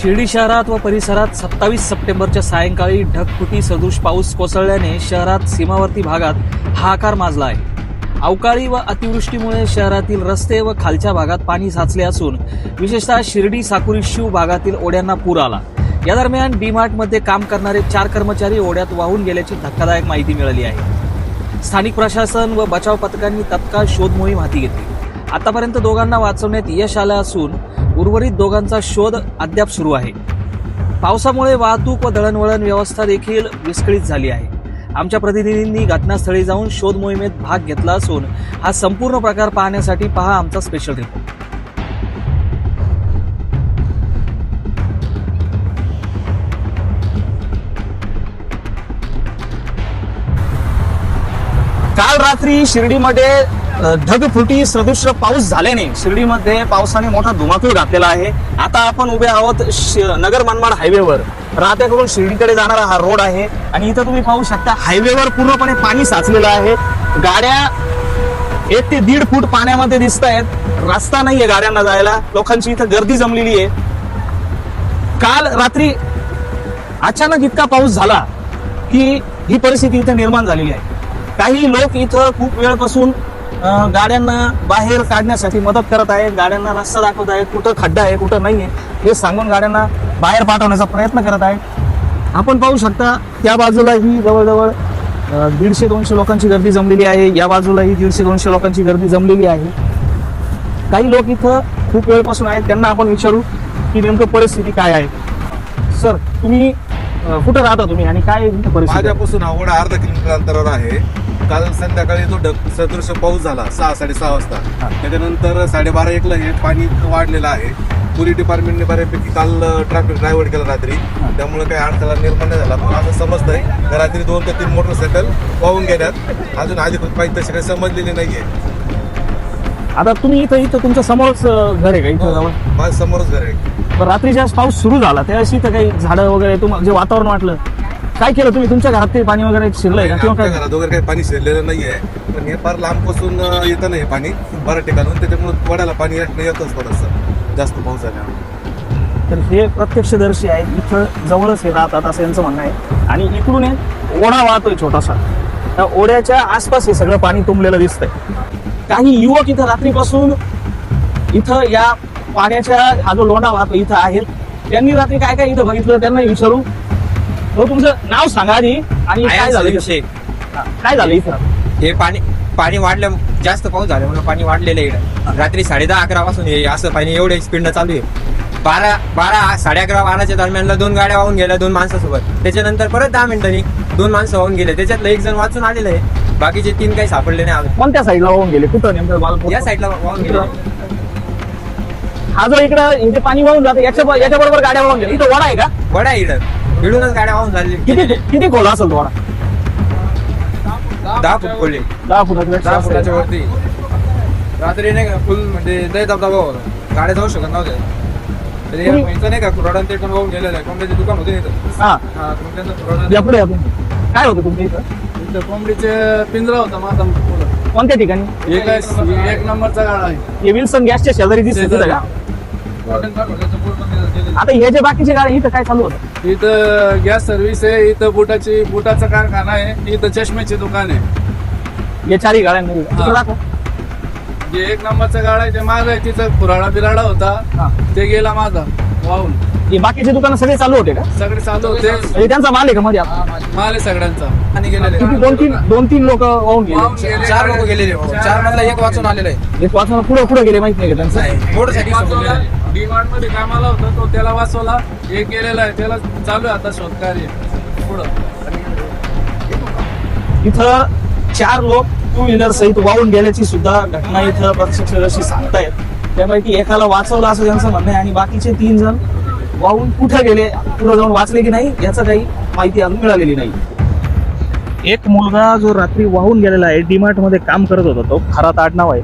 शिर्डी शहरात व परिसरात सत्तावीस सप्टेंबरच्या सायंकाळी ढगफुटी सदृश पाऊस कोसळल्याने शहरात सीमावर्ती भागात हाहाकार माजला आहे. अवकाळी व अतिवृष्टीमुळे शहरातील रस्ते व खालच्या भागात पाणी साचले असून विशेषतः शिर्डी साकुरी शिव भागातील ओढ्यांना पूर आला. या दरम्यान डीमार्टमध्ये काम करणारे चार कर्मचारी ओढ्यात वाहून गेल्याची धक्कादायक माहिती मिळाली आहे. स्थानिक प्रशासन व बचाव पथकांनी तत्काळ शोध मोहीम हाती घेतली. आतापर्यंत दोघांना वाचवण्यात यश आलं असून उर्वरित दोघांचा शोध अद्याप सुरू आहे. पावसामुळे वाहतूक व दळणवळण व्यवस्था देखील विस्कळीत झाली आहे. आमच्या प्रतिनिधींनी घटनास्थळी जाऊन शोध मोहिमेत भाग घेतला असून हा संपूर्ण प्रकार पाहण्यासाठी पहा आमचा स्पेशल रिपोर्ट काल रात्री शिर्डीमध्ये ढगफुटी सदृश्य पाऊस झाल्याने शिर्डीमध्ये पावसाने मोठा धुमाकूळ घातलेला आहे. आता आपण उभे आहोत श- नगर मनमाड हायवेवर. राहत्याकडून शिर्डीकडे जाणारा हा रोड आहे आणि इथं तुम्ही पाहू शकता हायवेवर पूर्णपणे पाणी साचलेलं आहे. गाड्या एक ते दीड फूट पाण्यामध्ये दिसत आहेत रस्ता नाहीये गाड्यांना जायला. लोकांची इथं गर्दी जमलेली आहे. काल रात्री अचानक इतका पाऊस झाला की ही परिस्थिती इथं निर्माण झालेली आहे. काही लोक इथं खूप वेळपासून गाड्यांना बाहेर काढण्यासाठी मदत करत आहेत गाड्यांना रस्ता दाखवत आहेत कुठं खड्डा आहे कुठं नाही आहे हे सांगून गाड्यांना बाहेर पाठवण्याचा प्रयत्न करत आहेत. आपण पाहू शकता त्या बाजूला ही जवळजवळ दीडशे दोनशे लोकांची गर्दी जमलेली आहे. या बाजूला ही दीडशे दोनशे लोकांची गर्दी जमलेली आहे. काही लोक इथं खूप वेळपासून आहेत त्यांना आपण विचारू की नेमकं परिस्थिती काय आहे. सर तुम्ही कुठं राहता तुम्ही आणि काय परिस्थिती? माझ्यापासून आवड अर्धा किलोमीटर अंतरावर आहे. काल संध्याकाळी जो ढग सदृश्य पाऊस झाला सहा साडेसहा हा. वाजता त्याच्यानंतर साडेबारा एकला हे पाणी वाढलेलं आहे. पोलीस डिपार्टमेंटने बऱ्यापैकी काल ट्रॅफिक ड्रायव्हर केलं रात्री. त्यामुळे काही अडथळा निर्माण नाही झाला. पण असं समजतंय का रात्री दोन ते तीन मोटरसायकल वाहून गेल्यात. अजून अधिकृत माहिती तशी काही समजलेली नाहीये. आता तुम्ही इथं इथं तुमच्या समोरच घर आहे का इथं जवळ? माझ्या समोरच घर आहे. पण रात्री ज्यावेळेस पाऊस सुरू झाला. त्यावेळेस इथं काही झाडं वगैरे तुम्हाला जे वातावरण वाटलं काय केलं तुम्ही? तुमच्या घरात काही पाणी वगैरे शिरलंय का? किंवा आमच्या काय? घरात वगैरे काही पाणी शिरलेलं नाहीये. पण हे फार लांबपासून अं, येतं नाही पाणी बऱ्याच ठिकाणून त्याच्यामुळे वड्याला पाणी येत- येतच थोडंसं. जास्त पाऊस झाल्यामुळे तर हे प्रत्यक्षदर्शी आहेत इथं जवळच हे राहतात असं यांचं म्हणणं आहे. आणि इकडून एक ओढा वाहतोय छोटासा. त्या ओढ्याच्या आसपास हे सगळं पाणी तुंबलेलं दिसतंय. काही युवक इथं रात्रीपासून इथं या पाण्याच्या हा जो लोंढा वाहतो इथं आहेत त्यांनी रात्री काय काय इथं बघितलं? त्यांना विचारू. हो तुमचं नाव सांगा आधी. आणि काय झालं विषय? हा, काय झालं इथं? हे पाणी पाणी वाढलं जास्त पाऊस झाल्यामुळे पाणी वाढलेलं आहे इकडे. रात्री साडे दहा अकरा पासून हे असं पाणी एवढ्या स्पीडनं चालू आहे. बारा बारा साडे अकरा बाराच्या दरम्यानला दोन गाड्या वाहून गेल्या दोन माणसासोबत. त्याच्यानंतर परत दहा मिनिटांनी दोन माणसं वाहून गेले. त्याच्यातलं एक जण वाचून आलेलं आहे. बाकीचे तीन काही सापडले नाही अजून. कोणत्या साईडला वाहून गेले? कुठं नेमकं मला या साईडला वाहून गेले. हा जो इकडं इथे पाणी वाहून जातं याच्या याच्या बरोबर गाड्या वाहून गेल्या. इथं वडा आहे का? वडा आहे इकडं. इडूनच गाड्या वाहून झाली. किती किती खोला असेल तो वडा दहा फूट खोले दहा फुटाचा दहा फुटाच्या वरती. रात्री नाही का फुल म्हणजे लय दबदबा होता. गाड्या जाऊ शकत नव्हत्या. तर हे तुम्ही- इथं नाही का ते पण वाहून गेलेलं आहे. कोंबड्याचे दुकान होते हा. हा कोंबड्यांचं कुऱ्हाड-. काय होतं तुमच्या इथं? इथं कोंबडीचे पिंजरा होता माझा. कोणत्या ठिकाणी? एक आहे- एक नंबरचा गाडा आहे. हे विल्सन गॅसच्या शेजारी दिसत. का? हॉटेलचा आता हे जे बाकीचे गाड्या इथं काय चालू होतं? इथं गॅस सर्व्हिस आहे इथं बुटाची बुटाचा कारखाना आहे इथं चष्म्याचे दुकान आहे. या चारही गाड्यांमध्ये हा. इकडं दाखव. जे एक नंबरचा गाडा आहे ते माझा आहे तिथं खुराडा बिराडा हा. होता ते गेला माझा वाहून. हे बाकीचे दुकानं सगळे चालू होते का? सगळे चालू होते. म्हणजे त्यांचा माल आहे का मध्ये आता? माल आहे. सगळ्यांचा. आणि गेलेले. किती? दोन तीन दोन तीन लोक वाहून गेले. चार लोक गेलेले. चार मधला एक वाचून आलेला आहे. एक वाचून पुढे पुढे गेले माहीत नाही का त्यांचं? मोटरसायकल डीमार्टमध्ये कामाला होता तो त्याला वाचवला. एक गेलेला आहे. त्याला चालू आहे आता शोधकार्य पुढं. इथं चार लोक टू व्हीलर सहित वाहून गेल्याची सुद्धा घटना इथं प्रत्यक्षदर्शी सांगतायत. त्यापैकी एकाला वाचवलं असं त्यांचं म्हणणं आहे आणि बाकीचे तीन जण वाहून कुठे गेले पुढे जाऊन वाचले की नाही याचं काही माहिती अजून मिळालेली नाही. एक मुलगा जो रात्री वाहून गेलेला आहे डीमार्टमध्ये काम करत होता तो खरात आडनाव आहे.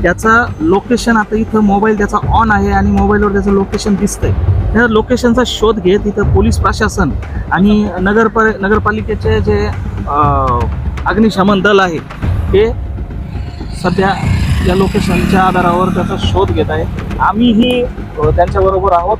त्याचा लोकेशन आता इथं मोबाईल त्याचा ऑन आहे आणि मोबाईलवर त्याचं लोकेशन दिसतंय. त्या लोकेशनचा शोध घेत इथं पोलीस प्रशासन आणि नगरपर नगरपालिकेचे जे अग्निशमन दल आहे ते सध्या या लोकेशनच्या आधारावर त्याचा शोध घेत आहे. आम्हीही त्यांच्याबरोबर आहोत.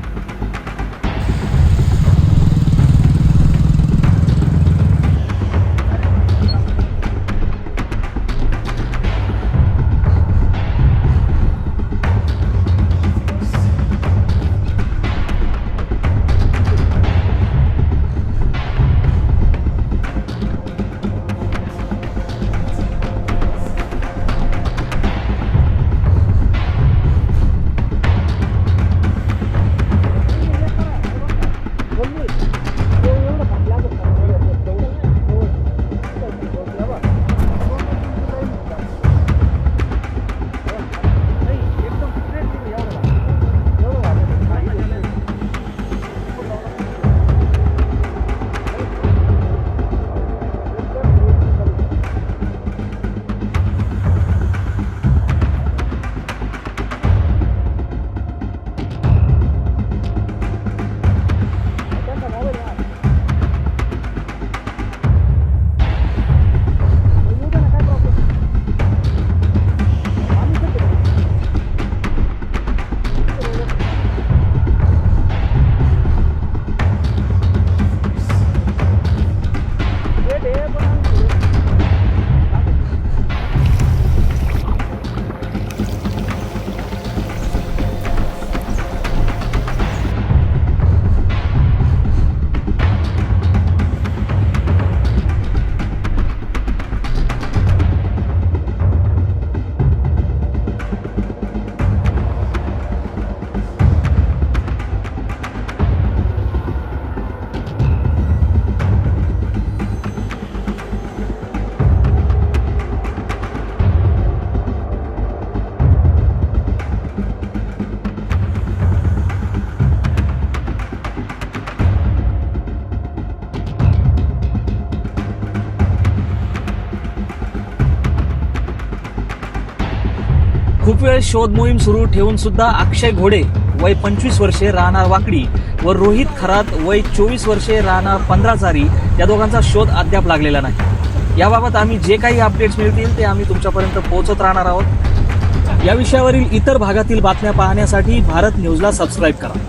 खूप वेळ शोध मोहीम सुरू ठेवून सुद्धा अक्षय घोडे वय पंचवीस वर्षे राहणार वाकडी व रोहित खरात वय चोवीस वर्षे राहणार पंधराचारी या दोघांचा शोध अद्याप लागलेला नाही. याबाबत आम्ही जे काही अपडेट्स मिळतील ते आम्ही तुमच्यापर्यंत पोहोचत राहणार आहोत. या विषयावरील इतर भागातील बातम्या पाहण्यासाठी भारत न्यूजला सबस्क्राईब करा.